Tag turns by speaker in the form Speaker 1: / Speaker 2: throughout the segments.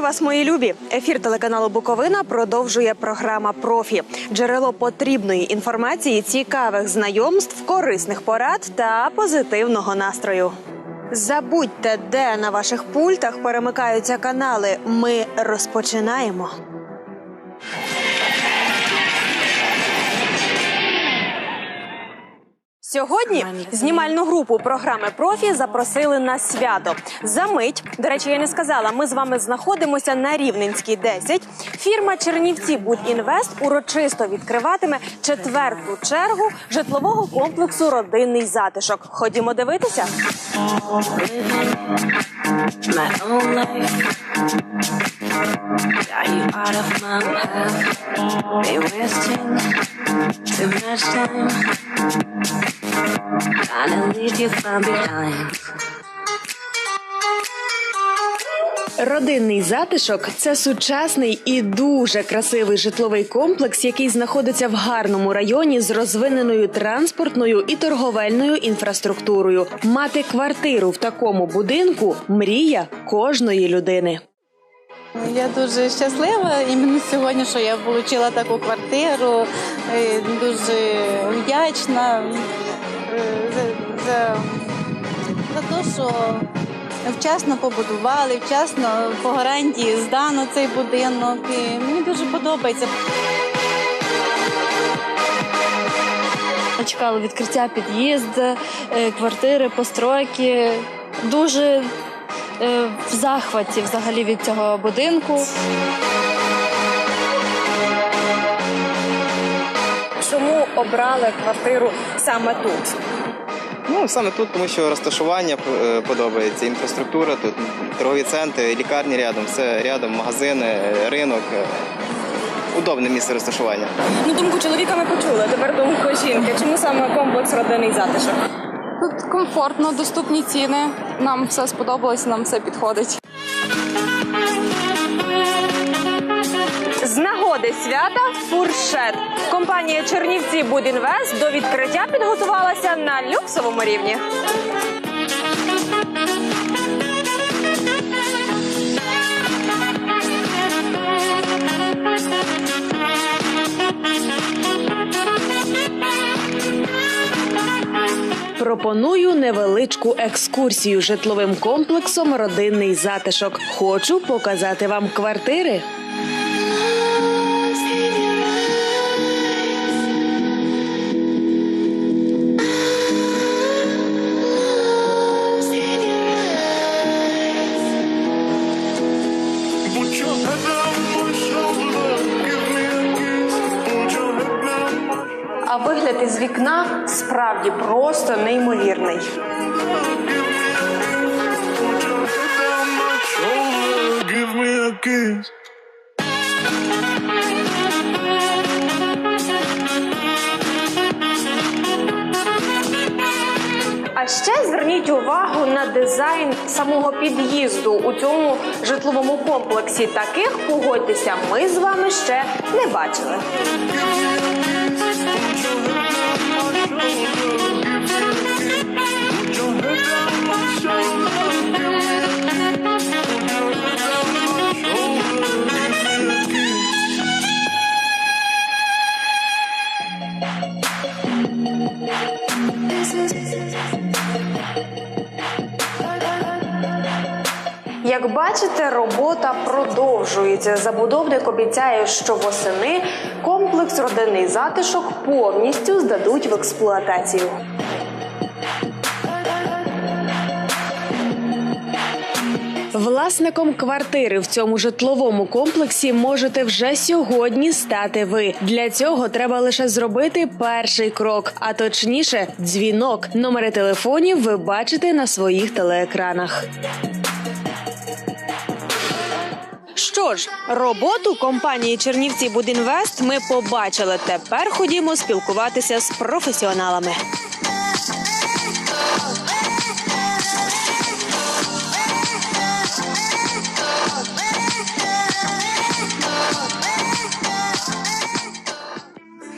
Speaker 1: вас, мої любі! Ефір телеканалу Буковина продовжує програма Профі. Джерело потрібної інформації, цікавих знайомств, корисних порад та позитивного настрою. Забудьте, де на ваших пультах перемикаються канали. Ми розпочинаємо. Сьогодні знімальну групу програми Профі запросили на свято. За мить, до речі, я не сказала. Ми з вами знаходимося на Рівненській 10. Фірма Чернівці Будінвест урочисто відкриватиме четверту чергу житлового комплексу Родинний затишок. Ходімо дивитися.
Speaker 2: you Trying to.
Speaker 1: Родинний затишок це сучасний і дуже красивий житловий комплекс, який знаходиться в гарному районі з розвиненою транспортною і торговельною інфраструктурою. Мати квартиру в такому будинку мрія кожної людини.
Speaker 3: Я дуже щаслива іменно сьогодні, що я отримала таку квартиру. Дуже вдячна е, за, за, за те, що вчасно побудували, вчасно по гарантії здано цей будинок. І мені дуже подобається.
Speaker 4: Чекали відкриття під'їзд, е, квартири, постройки. Дуже в захваті взагалі від цього будинку.
Speaker 1: Чому обрали квартиру саме тут?
Speaker 5: Ну саме тут, тому що розташування е, подобається, інфраструктура тут, торгові центри, лікарні рядом, все рядом, магазини, е, ринок. е, Удобне місце розташування.
Speaker 1: Ну думку чоловіка ми почули. Тепер думку жінки. Чому саме комплекс родинний затишок?
Speaker 6: Тут комфортно, доступні ціни. Нам все сподобалось, нам все підходить.
Speaker 1: З нагоди свята фуршет. Компанія Чернівці Будінвест до відкриття підготувалася на люксовому рівні. Пропоную невеличку екскурсію житловим комплексом Родинний затишок. Хочу показати вам квартири. А вигляд із вікна справді просто неймовірний. А ще зверніть увагу на дизайн самого під'їзду у цьому житловому комплексі. Таких погодьтеся, ми з вами ще не бачили. Бачите, робота продовжується. Забудовник обіцяє, що восени комплекс родинний затишок повністю здадуть в експлуатацію. Власником квартири в цьому житловому комплексі можете вже сьогодні стати ви. Для цього треба лише зробити перший крок, а точніше, дзвінок. Номери телефонів ви бачите на своїх телеекранах. Що ж, роботу компанії Чернівці Будінвест ми побачили. Тепер ходімо спілкуватися з професіоналами.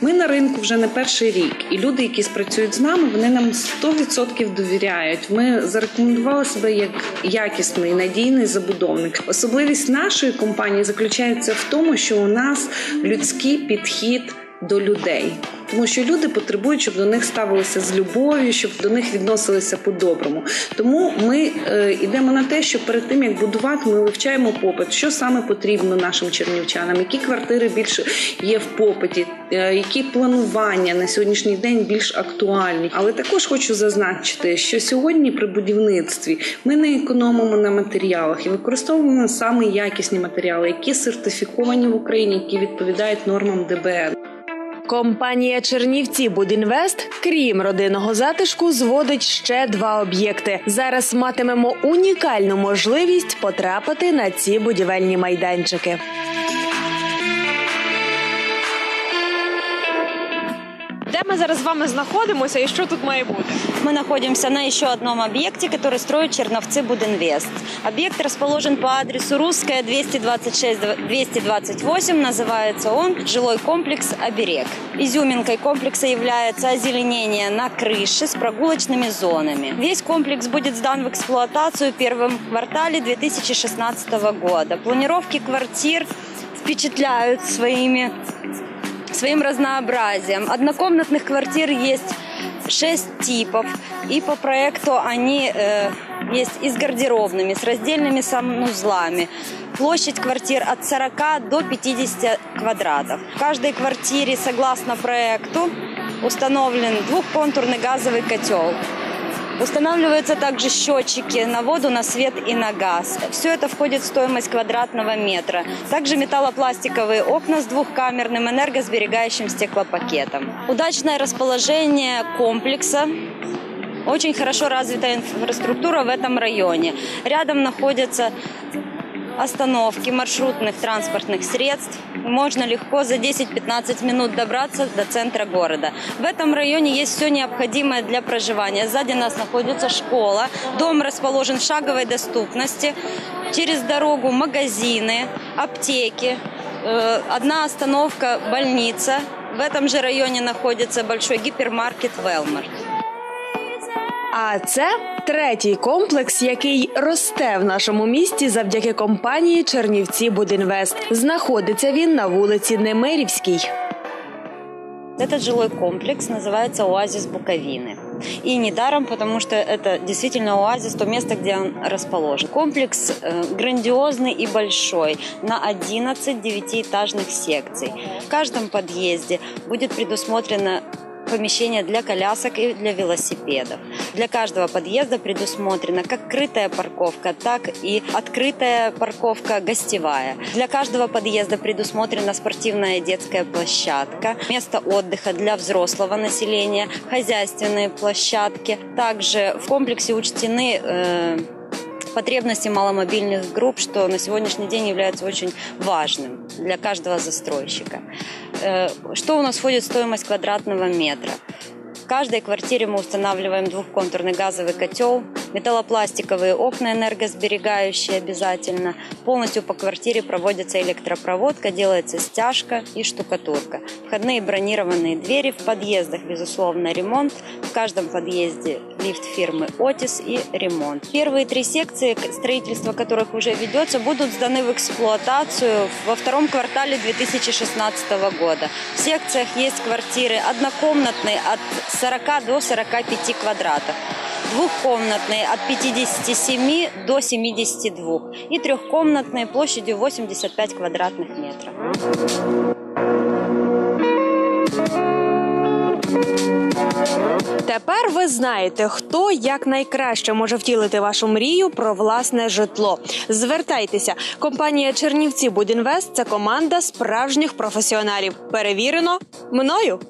Speaker 7: Ми на ринку вже не перший рік, і люди, які спрацюють з нами, вони нам 100% довіряють. Ми зарекомендували себе як якісний надійний забудовник. Особливість нашої компанії заключається в тому, що у нас людський підхід до людей. Тому що люди потребують, щоб до них ставилися з любов'ю, щоб до них відносилися по-доброму. Тому ми е, йдемо на те, що перед тим як будувати, ми вивчаємо попит, що саме потрібно нашим чернівчанам, які квартири більше є в попиті, е, які планування на сьогоднішній день більш актуальні. Але також хочу зазначити, що сьогодні при будівництві ми не економимо на матеріалах і використовуємо саме якісні матеріали, які сертифіковані в Україні, які відповідають нормам ДБН.
Speaker 1: Компанія Чернівці Будінвест, крім родинного затишку, зводить ще два об'єкти. Зараз матимемо унікальну можливість потрапити на ці будівельні майданчики. Де ми зараз з вами знаходимося і що тут має бути?
Speaker 8: Мы находимся на еще одном объекте, который строит Черновцы Будинвест. Объект расположен по адресу Русская 226-228. Называется он жилой комплекс «Оберег». Изюминкой комплекса является озеленение на крыше с прогулочными зонами. Весь комплекс будет сдан в эксплуатацию в первом квартале 2016 года. Планировки квартир впечатляют своими своим разнообразием. Однокомнатных квартир есть шесть типов, и по проекту они э, есть и с гардеробными, с раздельными санузлами. Площадь квартир от 40 до 50 квадратов. В каждой квартире, согласно проекту, установлен двухконтурный газовый котел. Устанавливаются также счетчики на воду, на свет и на газ. Все это входит в стоимость квадратного метра. Также металлопластиковые окна с двухкамерным энергосберегающим стеклопакетом. Удачное расположение комплекса очень хорошо развитая инфраструктура в этом районе. Рядом находятся остановки маршрутных транспортных средств. Можно легко за 10-15 минут добраться до центра города. В этом районе есть все необходимое для проживания. Сзади нас находится школа. Дом расположен в шаговой доступности. Через дорогу магазины, аптеки. Э, Одна остановка – больница. В этом же районе находится большой гипермаркет «Велмарт».
Speaker 1: А це третій комплекс, який росте в нашому місті завдяки компанії Чернівці Будінвест. Знаходиться він на вулиці Немирівській.
Speaker 8: Этот жилой комплекс называется «Оазис Буковины». И недаром, потому что это действительно оазис, то место, где он расположен. Комплекс э, грандиозный и большой, на 11 девятиэтажных секций. В каждом подъезде будет предусмотрено помещение для колясок и для велосипедов. Для каждого подъезда предусмотрена как крытая парковка, так и открытая парковка гостевая. Для каждого подъезда предусмотрена спортивная детская площадка, место отдыха для взрослого населения, хозяйственные площадки. Также в комплексе учтены э, потребности маломобильных групп, что на сегодняшний день является очень важным для каждого застройщика. Э, Что у нас входит в стоимость квадратного метра? Каждой квартире мы устанавливаем двухконтурный газовый котел, металлопластиковые окна энергосберегающие обязательно. Полностью по квартире проводится электропроводка, делается стяжка и штукатурка. Входные бронированные двери в подъездах, безусловно, ремонт. В каждом подъезде лифт фирмы «Отис» и ремонт. Первые три секции, строительство которых уже ведется, будут сданы в эксплуатацию во втором квартале 2016 года. В секциях есть квартиры однокомнатные от 40 до 45 квадратов двухкомнатные от 57 до 72 и трехкомнатные площадью 85 квадратных метров.
Speaker 1: Тепер ви знаєте, хто як найкраще може втілити вашу мрію про власне житло. Звертайтеся. Компанія Чернівці Будінвест це команда справжніх професіоналів. Перевірено мною.